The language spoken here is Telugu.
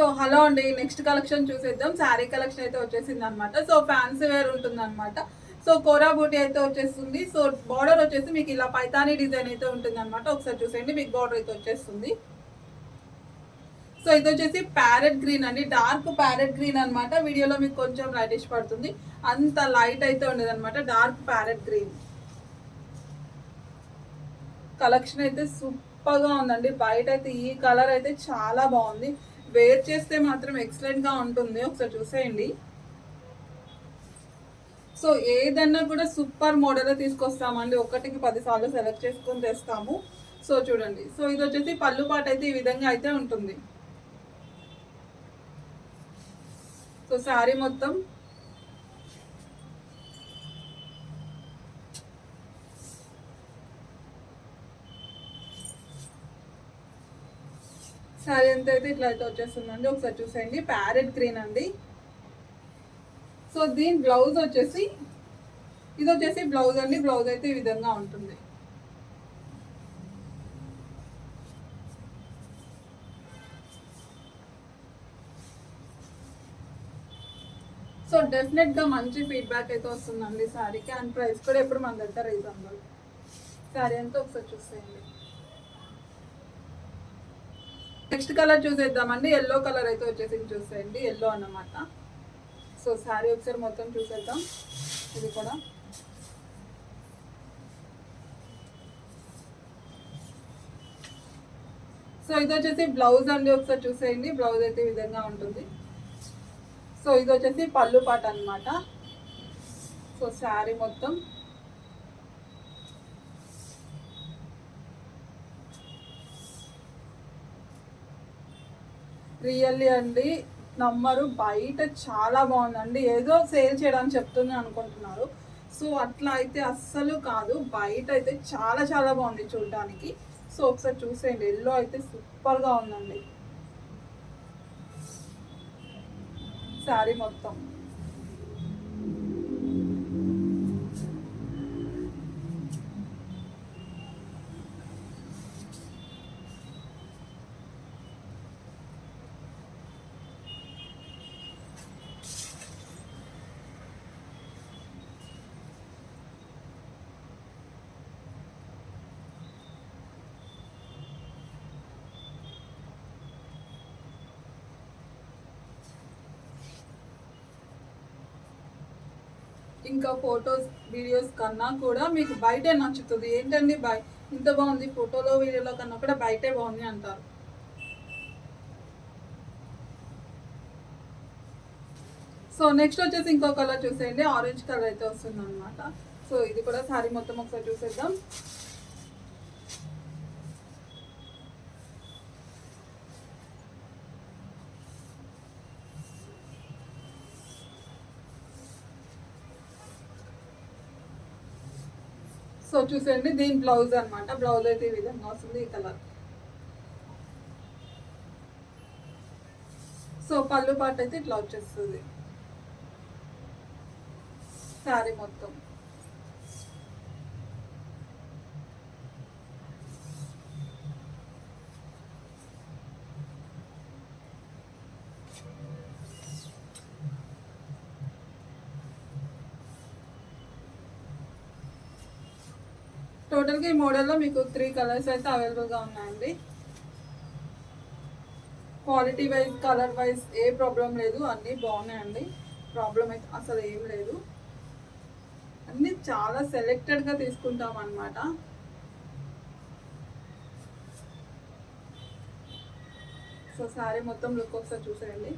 సో హలో అండి నెక్స్ట్ కలెక్షన్ చూసేద్దాం. శారీ కలెక్షన్ అయితే వచ్చేసింది అనమాట సో ఫ్యాన్సీ వేర్ ఉంటుంది అనమాట సో కోరా బూటీ అయితే వచ్చేస్తుంది. సో బార్డర్ వచ్చేసి మీకు ఇలా పైతానీ డిజైన్ అయితే ఉంటుంది అనమాట ఒకసారి చూసేయండి మీకు బార్డర్ అయితే వచ్చేస్తుంది. సో ఇది వచ్చేసి ప్యారెట్ గ్రీన్ అండి. డార్క్ ప్యారెట్ గ్రీన్ అన్నమాట. వీడియోలో మీకు కొంచెం లైటిష్ పడుతుంది. అంత లైట్ అయితే ఉండదు అనమాట డార్క్ ప్యారెట్ గ్రీన్ కలెక్షన్ అయితే సూపర్గా ఉందండి. బయట అయితే ఈ కలర్ అయితే చాలా బాగుంది. వేర్ చేస్తే మాత్రం ఎక్సలెంట్గా ఉంటుంది. ఒకసారి చూసేయండి. సో ఏదన్నా కూడా సూపర్ మోడల్ తీసుకొస్తామండి. ఒకటికి పది సార్లు సెలెక్ట్ చేసుకొని తెస్తాము. సో చూడండి. సో ఇది వచ్చేసి పళ్ళు పాట అయితే ఈ విధంగా అయితే ఉంటుంది. సో శారీ మొత్తం శారీ అంతా అయితే ఇట్లా అయితే వచ్చేస్తుందండి ఒకసారి చూసేయండి. ప్యారెట్ గ్రీన్ అండి. సో దీని బ్లౌజ్ వచ్చేసి ఇది వచ్చేసి బ్లౌజ్ అండి. బ్లౌజ్ అయితే ఈ విధంగా ఉంటుంది. సో డెఫినెట్గా మంచి ఫీడ్బ్యాక్ అయితే వస్తుందండి శారీకి అండ్ ప్రైస్ కూడా ఎప్పుడు మన దగ్గర రీజనబుల్ శారీ అంతా ఒకసారి చూసేయండి. నెక్స్ట్ కలర్ చూసేద్దామండి. ఎల్లో కలర్ అయితే వచ్చేసి చూసేయండి. ఎల్లో అన్నమాట. సో శారీ ఒకసారి మొత్తం చూసేద్దాం. ఇది కూడా. సో ఇది వచ్చేసి బ్లౌజ్ అండి. ఒకసారి చూసేయండి. బ్లౌజ్ అయితే విధంగా ఉంటుంది. సో ఇది వచ్చేసి పళ్ళు పాట అనమాట సో శారీ మొత్తం. రియల్లీ అండి నమ్మరు. బయట చాలా బాగుందండి. ఏదో సేల్ చేయడానికి చెప్తుంది అనుకుంటున్నారు. సో అట్లా అయితే అస్సలు కాదు. బయట అయితే చాలా చాలా బాగుంది చూడడానికి. సో ఒకసారి చూసేయండి. ఎల్లో అయితే సూపర్గా ఉందండి. శారీ మొత్తం. ఇంకా ఫొటోస్ వీడియోస్ కన్నా కూడా మీకు బయటే నచ్చుతుంది. ఏంటండి బయ ఇంత బాగుంది ఫోటోలో వీడియోలో కన్నా కూడా బయటే బాగుంది అంటారు. సో నెక్స్ట్ వచ్చేసి ఇంకో కలర్ చూసేయండి. ఆరెంజ్ కలర్ అయితే వస్తుంది అనమాట సో ఇది కూడా శారీ మొత్తం ఒకసారి చూసేద్దాం. సో చూసేయండి దీని బ్లౌజ్ అన్నమాట. బ్లౌజ్ అయితే ఈ విధంగా వస్తుంది ఈ కలర్ సో పళ్ళు పాట అయితే ఇట్లా వచ్చేస్తుంది. శారీ మొత్తం. టోటల్గా ఈ మోడల్లో మీకు త్రీ కలర్స్ అయితే అవైలబుల్గా ఉన్నాయండి. క్వాలిటీ వైజ్ కలర్ వైజ్ ఏ ప్రాబ్లం లేదు అన్నీ బాగున్నాయండి. ప్రాబ్లం అయితే అసలు ఏం లేదు. అన్నీ చాలా సెలెక్టెడ్గా తీసుకుంటాం అనమాట సో శారీ మొత్తం లుక్ ఒకసారి చూసేయండి.